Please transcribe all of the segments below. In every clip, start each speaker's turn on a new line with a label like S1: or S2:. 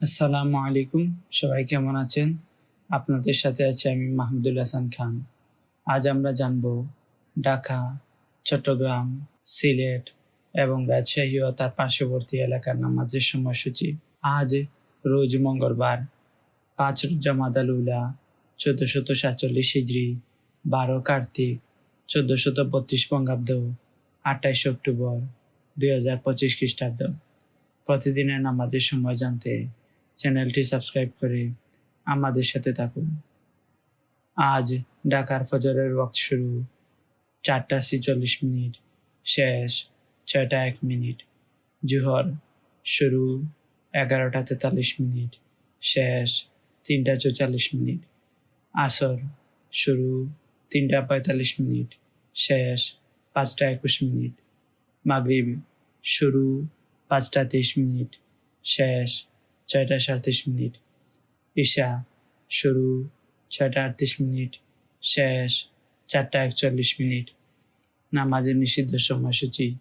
S1: আসসালামু আলাইকুম। সবাই কেমন আছেন? আপনাদের সাথে আছি আমি মাহমুদুল হাসান খান। আজ আমরা জানব ঢাকা, চট্টগ্রাম, সিলেট এবং রাজশাহী ও তার পার্শ্ববর্তী এলাকার নামাজের সময়সূচি। আজ রোজ মঙ্গলবার, পাঁচ জামাদাল উলা, চোদ্দশত সাতচল্লিশ হিজড়ি বারো কার্তিক, চোদ্দশত বত্রিশ বঙ্গাব্দ, আঠাইশ অক্টোবর, দুই হাজার পঁচিশ খ্রিস্টাব্দ। প্রতিদিনের নামাজের সময় জানতে চ্যানেলটি সাবস্ক্রাইব করে আমাদের সাথে থাকুন। আজ ঢাকার ফজরের ওয়াক্ত শুরু। চারটা ছিচল্লিশ মিনিট, শেষ ছয়টা এক মিনিট। জুহর শুরু এগারোটা তেতাল্লিশ মিনিট, শেষ তিনটা চৌচল্লিশ মিনিট। আসর শুরু তিনটা পঁয়তাল্লিশ মিনিট, শেষ পাঁচটা একুশ মিনিট। মাগরিব শুরু পাঁচটা তেইশ মিনিট, শেষ ছয়টা সাঁত্রিশ মিনিট। ঈশা, শুরু, ছয়টা আটত্রিশ মিনিট, শেষ, চারটা একচল্লিশ মিনিট। নামাজের নিষিদ্ধ সময়সূচি,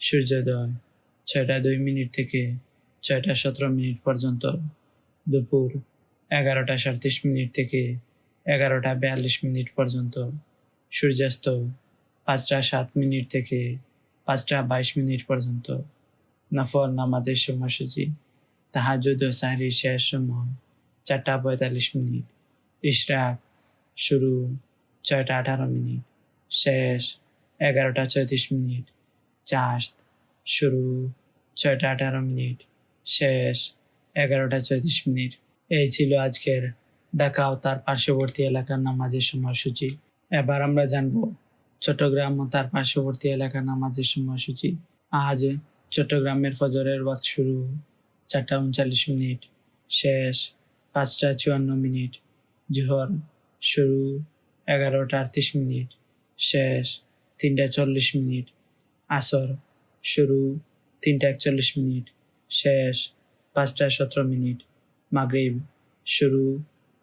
S1: সূর্যোদয়, ছয়টা দুই মিনিট থেকে ছয়টা সতেরো মিনিট পর্যন্ত। দুপুর, এগারোটা সাঁত্রিশ মিনিট থেকে এগারোটা বিয়াল্লিশ মিনিট পর্যন্ত। সূর্যাস্ত, পাঁচটা সাত মিনিট থেকে পাঁচটা বাইশ মিনিট পর্যন্ত। নফল নামাজের সময়সূচি। তাহাজুদ ও সাহরির শেষ সময় চারটা পঁয়তাল্লিশ মিনিট। ইশরাক শুরু ছয়টা আঠারো মিনিট। শেষ এগারোটা চৌত্রিশ মিনিট। চাষ শুরু ছয়টা আঠারো মিনিট। শেষ এগারোটা চৌত্রিশ মিনিট। এই ছিল আজকের ঢাকা ও তার পার্শ্ববর্তী এলাকার নামাজের সময়সূচি। এবার আমরা জানব চট্টগ্রাম ও তার পার্শ্ববর্তী এলাকার নামাজের সময়সূচি। আজ চট্টগ্রামের ফজরের ওয়াক্ত শুরু। চারটা উনচাল্লিশ মিনিট, শেষ পাঁচটা চুয়ান্ন মিনিট, জোহর শুরু এগারোটা আটত্রিশ মিনিট, শেষ তিনটা চল্লিশ মিনিট, আসর শুরু তিনটা একচল্লিশ মিনিট, শেষ পাঁচটা সতেরো মিনিট, মাগরিব শুরু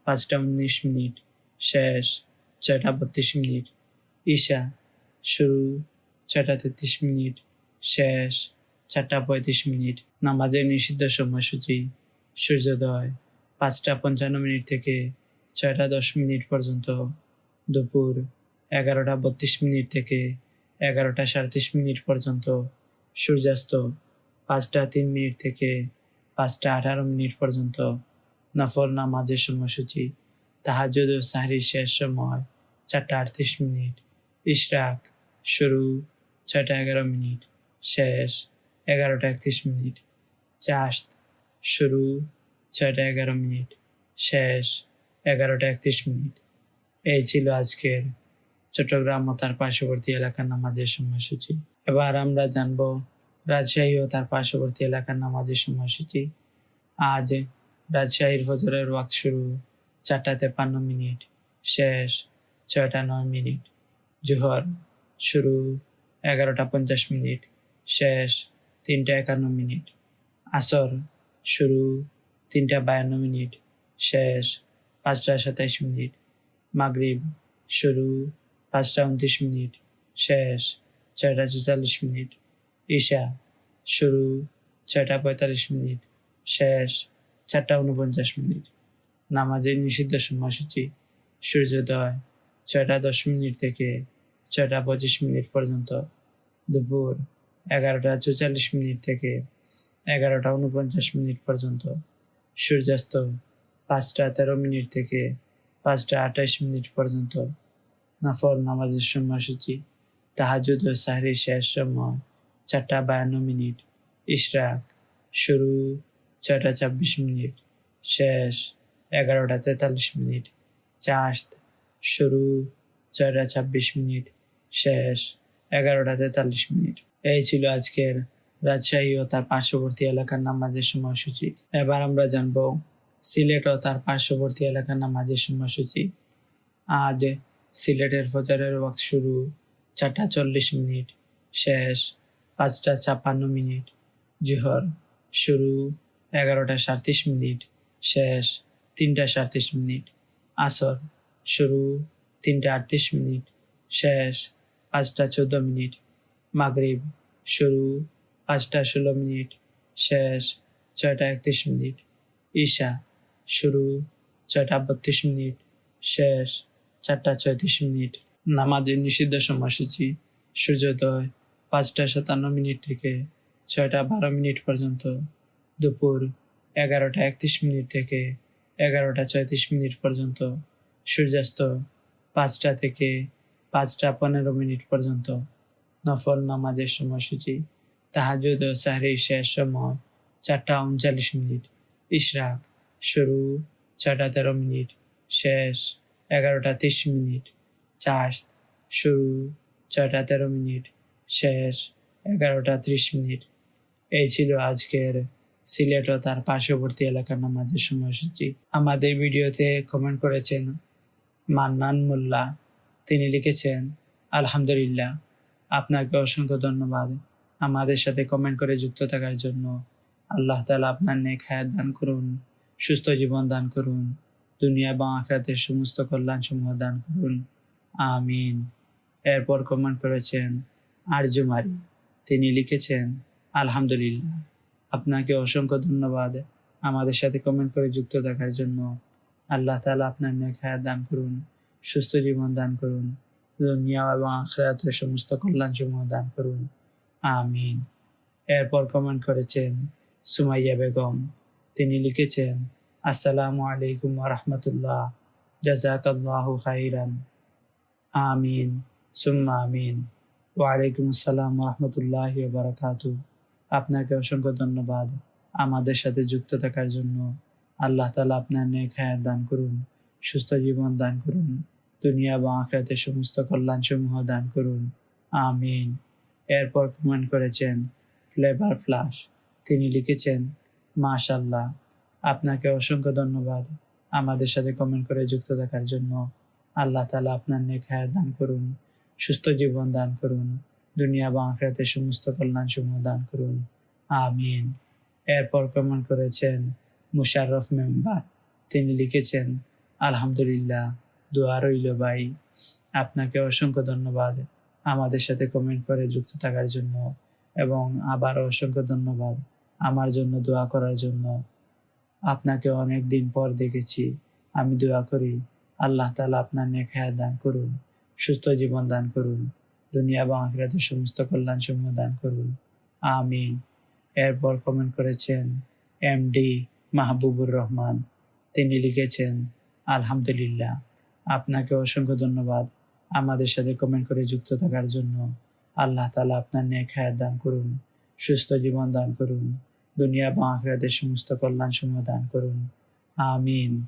S1: পাঁচটা উনিশ মিনিট, শেষ ছয়টা বত্রিশ মিনিট, ঈশা শুরু ছয়টা তেত্রিশ মিনিট, শেষ চারটা পঁয়ত্রিশ মিনিট। নামাজের নিষিদ্ধ সময়সূচি, সূর্যোদয়, পাঁচটা পঞ্চান্ন মিনিট থেকে ছয়টা দশ মিনিট পর্যন্ত। দুপুর এগারোটা বত্রিশ মিনিট থেকে এগারোটা সাঁত্রিশ মিনিট পর্যন্ত। সূর্যাস্ত পাঁচটা তিন মিনিট থেকে পাঁচটা আঠারো মিনিট পর্যন্ত। নফল নামাজের সময়সূচি তাহাজুদ ও শেষ সময় চারটা আটত্রিশ মিনিট। ইশরাক শুরু, ছয়টা এগারো মিনিট। শেষ। এগারোটা একত্রিশ মিনিট। চাষ শুরু, ছয়টা এগারো মিনিট, শেষ, এগারোটা একত্রিশ মিনিট। এই ছিল আজকের চট্টগ্রাম ও তার পার্শ্ববর্তী এলাকার নামাজের সময়সূচি। এবার আমরা জানব রাজশাহী ও তার পার্শ্ববর্তী এলাকার নামাজের সময়সূচি। আজ রাজশাহীর ফজরের ওয়াক্ত শুরু, চারটা তেপান্ন মিনিট, শেষ, ছয়টা নয় মিনিট। জোহর শুরু, এগারোটা পঞ্চাশ মিনিট, শেষ তিনটা একান্ন মিনিট। আসর শুরু তিনটা বায়ান্ন মিনিট। শেষ পাঁচটা সাতাইশ মিনিট। মাগরিব শুরু পাঁচটা উনত্রিশ মিনিট। শেষ ছয়টা চুয়াল্লিশ মিনিট। ঈশা শুরু ছয়টা পঁয়তাল্লিশ মিনিট। শেষ চারটা উনপঞ্চাশ মিনিট। নামাজের নিষিদ্ধ সময়সূচি। সূর্যোদয় ছয়টা দশ মিনিট থেকে ছয়টা পঁচিশ মিনিট পর্যন্ত। দুপুর এগারোটা চৌচল্লিশ মিনিট থেকে এগারোটা উনপঞ্চাশ মিনিট পর্যন্ত। সূর্যাস্ত পাঁচটা তেরো মিনিট থেকে পাঁচটা আঠাইশ মিনিট পর্যন্ত। নফল নামাজের সময়সূচি তাহাজুদ ও সাহরির শেষ সময়, চারটা বায়ান্ন মিনিট। ইশরাক শুরু, ছয়টা ছাব্বিশ মিনিট। শেষ, এগারোটা তেতাল্লিশ মিনিট। চাষত শুরু, ছয়টা ছাব্বিশ মিনিট। শেষ, এগারোটা তেতাল্লিশ মিনিট। এই ছিল আজকের রাজশাহী ও তার পার্শ্ববর্তী এলাকার নামাজের সময়সূচি। এবার আমরা জানব সিলেট ও তার পার্শ্ববর্তী এলাকার নামাজের সময়সূচি। আজ সিলেটের ফজরের ওয়াক্ত শুরু, চারটা চল্লিশ মিনিট, শেষ পাঁচটা ছাপ্পান্ন মিনিট, জোহর শুরু এগারোটা সাঁত্রিশ মিনিট, শেষ তিনটা সাঁত্রিশ মিনিট, আসর শুরু তিনটা আটত্রিশ মিনিট, শেষ পাঁচটা চোদ্দ মিনিট মাগরিব, শুরু পাঁচটা ষোলো মিনিট, শেষ ছয়টা একত্রিশ মিনিট, ঈশা, শুরু ছয়টা বত্রিশ মিনিট, শেষ চারটা ছয়ত্রিশ মিনিট। নামাজের নিষিদ্ধ সময়সূচি, সূর্যোদয় পাঁচটা সাতান্ন মিনিট থেকে ছয়টা বারো মিনিট পর্যন্ত, দুপুর এগারোটা একত্রিশ মিনিট থেকে এগারোটা ছয়ত্রিশ মিনিট পর্যন্ত, সূর্যাস্ত পাঁচটা থেকে পাঁচটা পনেরো মিনিট পর্যন্ত। নফল নামাজের সময়সূচি। তাহাজুদ ও সাহরি শেষ সময় চারটা উনচাল্লিশ মিনিট। ইশরাক, শুরু ছটা তেরো মিনিট, শেষ এগারোটা তিরিশ মিনিট, চাষ শুরু ছটা তেরো মিনিট, শেষ এগারোটা ত্রিশ মিনিট। এই ছিল আজকের সিলেট ও তার পার্শ্ববর্তী এলাকার নামাজের সময়সূচি। আমাদের ভিডিওতে কমেন্ট করেছেন মান্নান মোল্লা। তিনি লিখেছেন, আলহামদুলিল্লাহ। আপনাকে অসংখ্য ধন্যবাদ। আমাদের সাথে কমেন্ট করে যুক্ত থাকার জন্য আল্লাহ তালা আপনার নেক হায়াত দান করুন, সুস্থ জীবন দান করুন, দুনিয়া এবং আখরাতের সমস্ত কল্যাণ সমূহ দান করুন। আমিন। এরপর কমেন্ট করেছেন আরজুমারি তিনি লিখেছেন, আলহামদুলিল্লাহ, আপনাকে অসংখ্য ধন্যবাদ আমাদের সাথে কমেন্ট করে যুক্ত থাকার জন্য। আল্লাহ তালা আপনার নেক হায়াত দান করুন, সুস্থ জীবন দান করুন। দুনিয়া এবং আখরাতের সমস্ত কল্যাণ সমূহ দান করুন। আমিন। এরপর কমেন্ট করেছেন সুমাইয়া বেগম। তিনি লিখেছেন, আসসালামু আলাইকুম রহমতুল্লাহ। জাজাকাল্লাহ খাইরান আমিন। সুম্মা আমিন। ওয়ালাইকুম আসসালাম রহমতুল্লাহ বারাকাতু আপনাকে অসংখ্য ধন্যবাদ আমাদের সাথে যুক্ত থাকার জন্য। আল্লাহ তালা আপনার নেক হায়াত দান করুন, সুস্থ জীবন দান করুন। দুনিয়া বা আখরাতের সমস্ত কল্যাণ সমূহ দান করুন। আমিন। এরপর কমেন্ট করেছেন, ফ্লেভার ফ্লাশ। তিনি লিখেছেন মাশাল্লাহ আপনাকে অসংখ্য ধন্যবাদ আমাদের সাথে কমেন্ট করে যুক্ত থাকার জন্য। আল্লাহ তালা আপনার হায়াত দান করুন, সুস্থ জীবন দান করুন, দুনিয়া বা আখরাতের সমস্ত কল্যাণ সমূহ দান করুন। আমিন। এরপর কমেন্ট করেছেন, মুশাররফ মেম্বার। তিনি লিখেছেন, আলহামদুলিল্লাহ দোয়া রইল ভাই। আপনাকে অসংখ্য ধন্যবাদ আমাদের সাথে কমেন্ট করে যুক্ত থাকার জন্য এবং আবারও অসংখ্য ধন্যবাদ আমার জন্য দোয়া করার জন্য। আপনাকে অনেক দিন পর দেখেছি। আমি দোয়া করি আল্লাহ তালা আপনার হায়াত দান করুন, সুস্থ জীবন দান করুন, দুনিয়া এবং আখিরাতের সমস্ত কল্যাণ সমূহ দান করুন। আমি এরপর কমেন্ট করেছেন এম ডি মাহবুবুর রহমান। তিনি লিখেছেন, আলহামদুলিল্লাহ। আপনাকে অসংখ্য ধন্যবাদ। আমাদের সাথে কমেন্ট করে যুক্ত থাকার জন্য আল্লাহ তালা আপনার নেক হায়াত দান করুন, সুস্থ জীবন দান করুন, দুনিয়া এবং আখরাতের সমস্ত কল্যাণ সমূহ দান করুন। আমিন।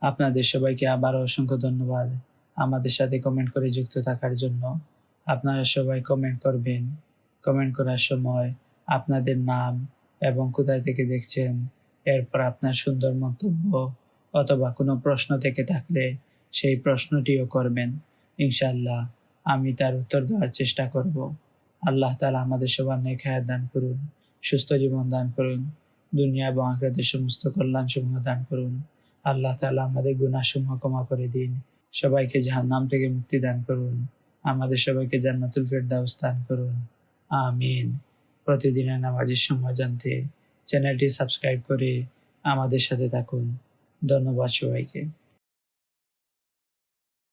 S1: আপনাদের সবাইকে আবারও অসংখ্য ধন্যবাদ। আমাদের সাথে কমেন্ট করে যুক্ত থাকার জন্য আপনারা সবাই কমেন্ট করবেন। কমেন্ট করার সময় আপনাদের নাম এবং কোথায় থেকে দেখছেন, এরপর আপনার সুন্দর মন্তব্য অথবা কোনো প্রশ্ন থেকে থাকলে সেই প্রশ্নটিও করবেন। ইনশাল্লাহ আমি তার উত্তর দেওয়ার চেষ্টা করব। আল্লাহ তালা আমাদের সবার হায়াত দান করুন, সুস্থ জীবন দান করুন, দুনিয়া এবং আখরাতের সমস্ত কল্যাণ সমূহ দান করুন। আল্লাহ তালা আমাদের গুণাসমূহ ক্ষমা করে দিন। সবাইকে জাহান্নাম থেকে মুক্তি দান করুন। আমাদের সবাইকে জান্নাতুল ফেরদাউস দান করুন। আমিন। প্রতিদিনের নামাজের সময় জানতে চ্যানেলটি সাবস্ক্রাইব করে আমাদের সাথে থাকুন। ধন্যবাদ সবাইকে।